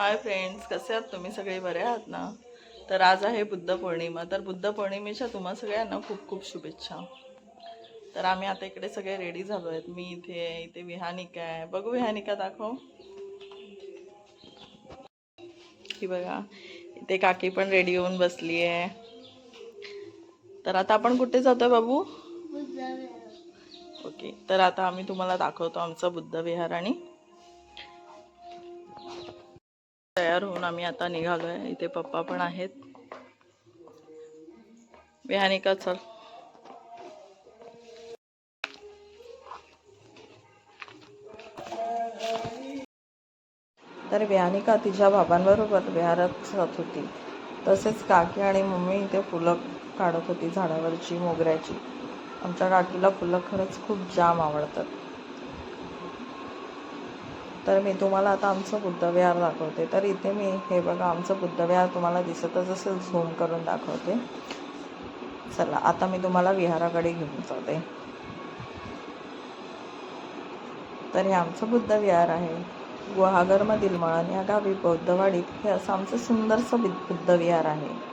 Hi friends कसे आहात तुम्ही? सगळे बरे आहात ना? तर आज आहे बुद्ध पौर्णिमा. तर बुद्ध पौर्णिमेच्या तुम्हा सगळ्यांना खूप खूप शुभेच्छा. तर आम्ही आता इकडे सगळे रेडी झालो आहेत. मी इथे इथे विहानिका आहे. बघू विहानिका दाखव. ही बघा. इथे काकी पण रेडी होऊन बसली आहे. तर आता आपण कुठे जातोय बाबू? ओके. तर आता आम्ही तुम्हाला दाखवतो आमचं बुद्ध विहार आणि तयार होऊन आम्ही आता निघालो आहे इथे पप्पा पण आहेत. विहानिका चल? तर विहानिका तिच्या बाबांबरोबर विहारात जात होती. तसेच काकी आणि मम्मी इथे फुलं काढत होती झाडावरची मोगऱ्याची. आमच्या काकीला फुलं खरंच खूप जाम आवडतात. तर मी तुम्हाला आता आमचं बुद्धविहार दाखवते. तर इथे मी हे बघा आमचं बुद्धविहार तुम्हाला दिसतच असेल झूम करून दाखवते. चला आता मी तुम्हाला विहाराकडे घेऊन जाते. तर हे आमचं बुद्धविहार आहे. गुहागरमधील मळण या गावी बौद्धवाडीत हे असं आमचं सुंदरसं बुद्ध- बुद्धविहार आहे.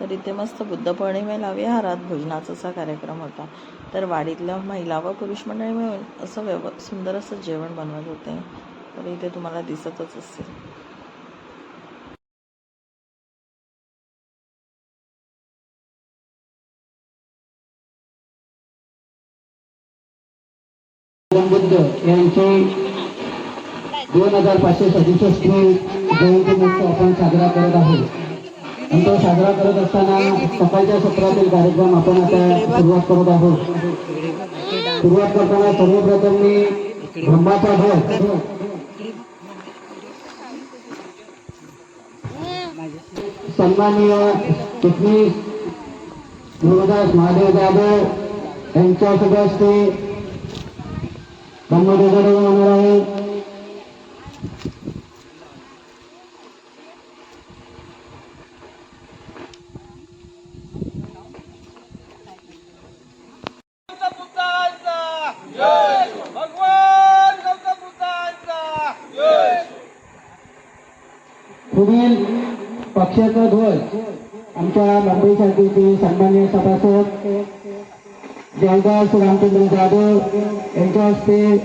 तर इथे मस्त बुद्ध पौर्णिमेला विहारात भोजनाचा असा कार्यक्रम होता. तर वाडीतल्या महिला व पुरुष मंडळी मिळून असं व्यव सुंदर असं जेवण बनवत होते. तर इथे तुम्हाला दिसतच असेल. बुद्ध यांची दोन हजार पाचशे सदुसष्ट जयंती आपण साजरा करत आहोत. आणि तो साजरा करत असताना सकाळच्या सत्रातील कार्यक्रम आपण आता सुरुवात करत आहोत. सुरुवात करताना सर्वप्रथम मी ब्रह्माचा ढग सन्माननीय चिटणीस गुरुदास महादेव जाधव यांच्या सदस्य ब्रह्मदेवाकडे होणार आहे पुढील पक्षाचा ध्वज आमच्या मुंबई शाखेचे सन्मान्य सभासद जयदास रामचंद्र जाधव यांच्या हस्ते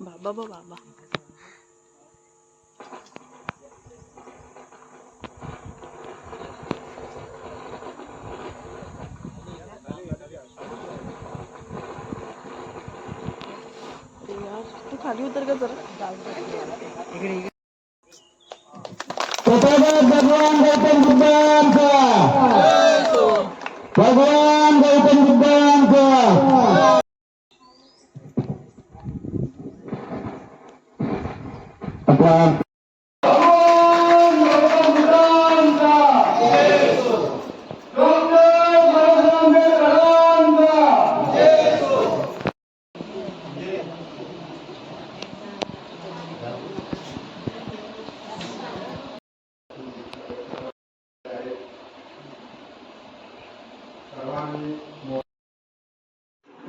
बाबा बाबा. खाली उतर का जरा. तथागत भगवान गौतम बुद्धांचा. भगवान गौतम बुद्धांचा. आपण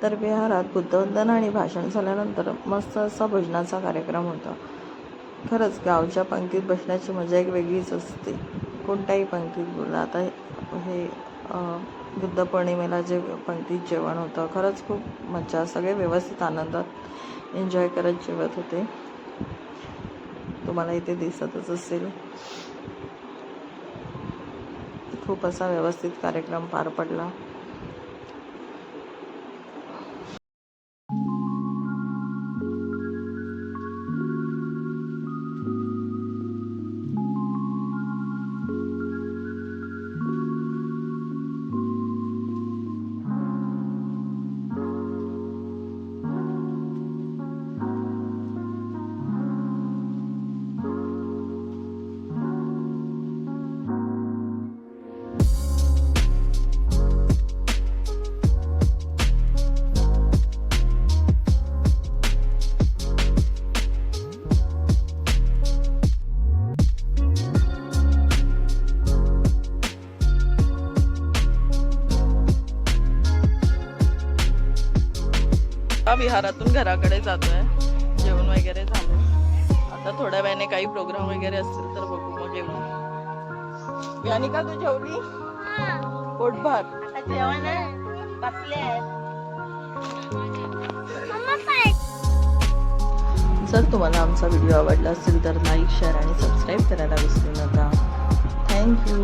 तर विहारात बुद्धवंदन आणि भाषण झाल्यानंतर मस्त असा भोजनाचा कार्यक्रम होता. खरंच गावच्या पंक्तीत बसण्याची मजा एक वेगळीच असते. कोणत्याही पंक्तीत बोला. आता हे बुद्ध पौर्णिमेला जे पंक्तीत जेवण होतं खरंच खूप मजा सगळे व्यवस्थित आनंदात एन्जॉय करत जेवत होते. तुम्हाला इथे दिसतच असेल. खूप असा व्यवस्थित कार्यक्रम पार पडला. विहारातून घराकडे जातोय. जेवण वगैरे झालं आता थोड्या वेळाने काही प्रोग्राम वगैरे असतील तर बघू मग येऊ यानिका तू जेवली? पोटभर जर तुम्हाला आमचा व्हिडिओ आवडला असेल तर लाईक शेअर आणि सबस्क्राईब करायला विसरू नका. थँक्यू